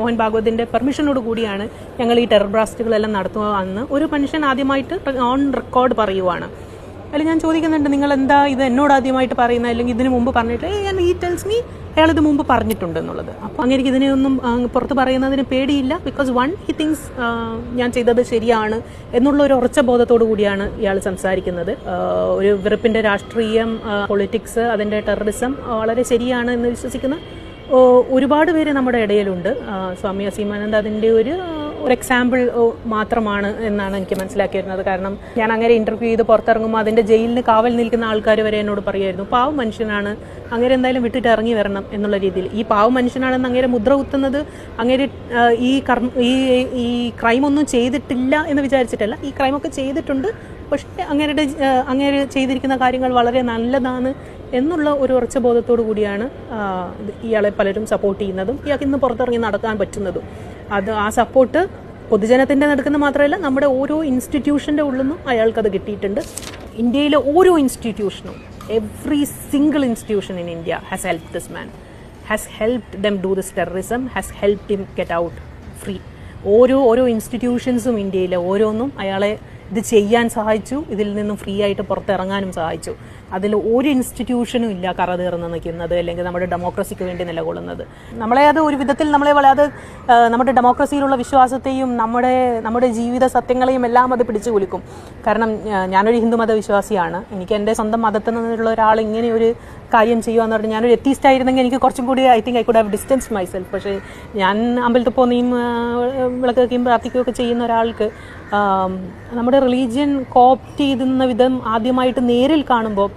മോഹൻ ഭാഗവതിന്റെ പെർമിഷനോട് കൂടിയാണ് ഞങ്ങൾ ഈ ടെറർ ബ്ലാസ്റ്റുകളെല്ലാം നടത്തുക എന്ന് ഒരു മനുഷ്യൻ ആദ്യമായിട്ട് ഓൺ റെക്കോർഡ് പറയുവാണ്. അല്ലെങ്കിൽ ഞാൻ ചോദിക്കുന്നുണ്ട് നിങ്ങൾ എന്താ ഇത് എന്നോട് ആദ്യമായിട്ട് പറയുന്നത്? അല്ലെങ്കിൽ ഇതിനു മുമ്പ് പറഞ്ഞിട്ട് "ഏയ്, ഞാൻ ഈ ടെൽസ് മീ അയാൾ ഇത് മുമ്പ് പറഞ്ഞിട്ടുണ്ട് എന്നുള്ളത്. അപ്പോൾ അങ്ങനെ ഇതിനെയൊന്നും പുറത്ത് പറയുന്നതിന് പേടിയില്ല. ബിക്കോസ് വൺ ഹി തിങ്സ് ഞാൻ ചെയ്തത് ശരിയാണ് എന്നുള്ള ഒരു ഉറച്ച ബോധത്തോടു കൂടിയാണ് ഇയാൾ സംസാരിക്കുന്നത്. ഒരു വെറുപ്പിന്റെ രാഷ്ട്രീയം പൊളിറ്റിക്സ് അതിന്റെ ടെററിസം വളരെ ശരിയാണ് എന്ന് വിശ്വസിക്കുന്ന ഒരുപാട് പേര് നമ്മുടെ ഇടയിലുണ്ട്. സ്വാമി അസീമാനന്ദ അതിന്റെ ഒരു ഒരു എക്സാമ്പിൾ മാത്രമാണ് എന്നാണ് എനിക്ക് മനസ്സിലാക്കി വരുന്നത് കാരണം ഞാൻ അങ്ങനെ ഇന്റർവ്യൂ ചെയ്ത് പുറത്തിറങ്ങുമ്പോൾ അതിന്റെ ജയിലിന് കാവൽ നിൽക്കുന്ന ആൾക്കാർ വരെ എന്നോട് പറയുമായിരുന്നു. പാവ മനുഷ്യനാണ് അങ്ങനെ എന്തായാലും വിട്ടിട്ട് ഇറങ്ങി വരണം എന്നുള്ള രീതിയിൽ. ഈ പാവ മനുഷ്യനാണെന്ന് അങ്ങനെ മുദ്ര കുത്തുന്നത് അങ്ങനെ ഈ കർമ്മ ഈ ഈ ക്രൈമൊന്നും ചെയ്തിട്ടില്ല എന്ന് വിചാരിച്ചിട്ടല്ല. ഈ ക്രൈമൊക്കെ ചെയ്തിട്ടുണ്ട്. പക്ഷേ അങ്ങേരുടെ അങ്ങേര് ചെയ്തിരിക്കുന്ന കാര്യങ്ങൾ വളരെ നല്ലതാണ് എന്നുള്ള ഒരു ഉറച്ച ബോധത്തോടു കൂടിയാണ് ഇയാളെ പലരും സപ്പോർട്ട് ചെയ്യുന്നതും ഇയാൾക്ക് ഇന്ന് പുറത്തിറങ്ങി നടക്കാൻ പറ്റുന്നതും. അത് ആ സപ്പോർട്ട് പൊതുജനത്തിന്റെ നടക്കുന്ന മാത്രമല്ല നമ്മുടെ ഓരോ ഇൻസ്റ്റിറ്റ്യൂഷന്റെ ഉള്ളിൽ നിന്നും അയാൾക്കത് കിട്ടിയിട്ടുണ്ട്. ഇന്ത്യയിലെ ഓരോ ഇൻസ്റ്റിറ്റ്യൂഷനും every single institution in India has help this man has helped them do this terrorism has helped him get out free ഓരോ ഓരോ ഇൻസ്റ്റിറ്റ്യൂഷൻസും ഇന്ത്യയിലെ ഓരോന്നും അയാളെ ഇത് ചെയ്യാൻ സഹായിച്ചു ഇതിൽ നിന്നും ഫ്രീ ആയിട്ട് പുറത്തിറങ്ങാനും സഹായിച്ചു. അതിൽ ഒരു ഇൻസ്റ്റിറ്റ്യൂഷനും ഇല്ല കറ തീർന്ന് നിൽക്കുന്നത് അല്ലെങ്കിൽ നമ്മുടെ ഡെമോക്രസിക്ക് വേണ്ടി നിലകൊള്ളുന്നത്. നമ്മളെ അത് ഒരു വിധത്തിൽ നമ്മളെ വളരെ നമ്മുടെ ഡെമോക്രസിയിലുള്ള വിശ്വാസത്തെയും നമ്മുടെ നമ്മുടെ ജീവിത സത്യങ്ങളെയും എല്ലാം അത് പിടിച്ചു കുലുക്കും. കാരണം ഞാനൊരു ഹിന്ദു മതവിശ്വാസിയാണ്. എനിക്ക് എന്റെ സ്വന്തം മതത്തിൽ നിന്നുള്ള ഒരാൾ ഇങ്ങനെ ഒരു കാര്യം ചെയ്യുക പറഞ്ഞാൽ ഞാനൊരു എത്തീസ്റ്റ് ആയിരുന്നെങ്കിൽ എനിക്ക് കുറച്ചും കൂടി I think I could have distance myself പക്ഷേ ഞാൻ അമ്പലത്തിൽ പോകുന്നതും വിളക്ക് വയ്ക്കുകയും പ്രാർത്ഥിക്കുകയൊക്കെ ചെയ്യുന്ന ഒരാൾക്ക് ആം, റിലീജിയൻ കോപ്റ്റ് ചെയ്യുന്ന വിധം ആദ്യമായിട്ട് നേരിൽ കാണുമ്പോൾ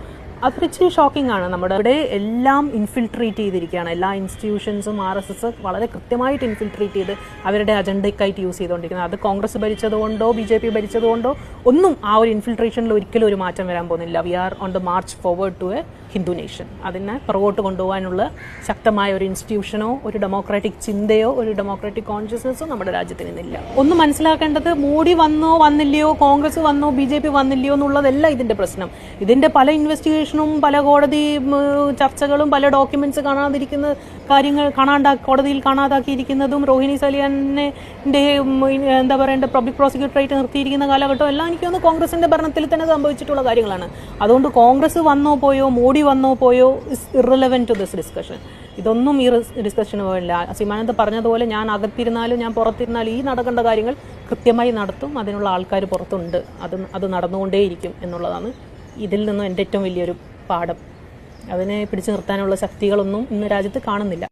അതൊരു ഇച്ചിരി ഷോക്കിംഗ് ആണ്. നമ്മുടെ ഇവിടെ എല്ലാം ഇൻഫിൽട്രേറ്റ് ചെയ്തിരിക്കുകയാണ്. എല്ലാ ഇൻസ്റ്റിറ്റ്യൂഷൻസും ആർ എസ് എസ് വളരെ കൃത്യമായിട്ട് ഇൻഫിൽട്രേറ്റ് ചെയ്ത് അവരുടെ അജണ്ടയ്ക്കായിട്ട് യൂസ് ചെയ്തുകൊണ്ടിരിക്കുന്നത്. അത് കോൺഗ്രസ് ഭരിച്ചതുകൊണ്ടോ ബി ജെ പി ഭരിച്ചതുകൊണ്ടോ ഒന്നും ആ ഒരു ഇൻഫിൽട്രേഷനിൽ ഒരിക്കലും ഒരു മാറ്റം വരാൻ പോകുന്നില്ല. We are on the march forward to a Hindu nation അതിനെ പുറകോട്ട് കൊണ്ടുപോകാനുള്ള ശക്തമായ ഒരു ഇൻസ്റ്റിറ്റ്യൂഷനോ ഒരു ഡെമോക്രാറ്റിക് ചിന്തയോ ഒരു ഡെമോക്രാറ്റിക് കോൺഷ്യസ്നസ്സോ നമ്മുടെ രാജ്യത്തിന് ഇന്നില്ല ഒന്ന് മനസ്സിലാക്കേണ്ടത് മോഡി വന്നോ വന്നില്ലയോ കോൺഗ്രസ് വന്നോ ബി ജെ പി വന്നില്ലയോ എന്നുള്ളതല്ല ഇതിന്റെ പ്രശ്നം. ഇതിന്റെ പല ഇൻവെസ്റ്റിഗേഷനും പല കോടതി ചർച്ചകളും പല ഡോക്യുമെന്റ്സ് കാണാതിരിക്കുന്ന കാര്യങ്ങൾ കാണാണ്ടാ കോടതിയിൽ കാണാതാക്കിയിരിക്കുന്നതും രോഹിണി സലിയാനെ എന്താ പറയേണ്ട പബ്ലിക് പ്രോസിക്യൂട്ടറായിട്ട് നിർത്തിയിരിക്കുന്ന കാലഘട്ടം എല്ലാം എനിക്ക് തോന്നുന്നു കോൺഗ്രസിന്റെ ഭരണത്തിൽ തന്നെ സംഭവിച്ചിട്ടുള്ള കാര്യങ്ങളാണ്. അതുകൊണ്ട് കോൺഗ്രസ് വന്നോ പോയോ മോഡി വന്നോ പോയോ is irrelevant to this discussion ഇതൊന്നും ഈ ഡിസ്കഷന് പോയില്ല സീമാനന്ദ പറഞ്ഞതുപോലെ ഞാൻ അകത്തിരുന്നാലും ഞാൻ പുറത്തിരുന്നാലും ഈ നടക്കേണ്ട കാര്യങ്ങൾ കൃത്യമായി നടത്തും. അതിനുള്ള ആൾക്കാർ പുറത്തുണ്ട്. അത് അത് നടന്നുകൊണ്ടേയിരിക്കും എന്നുള്ളതാണ് ഇതിൽ നിന്നും എന്റെ ഏറ്റവും വലിയൊരു പാഠം. അതിനെ പിടിച്ചു നിർത്താനുള്ള ശക്തികളൊന്നും ഇന്ന് രാജ്യത്ത് കാണുന്നില്ല.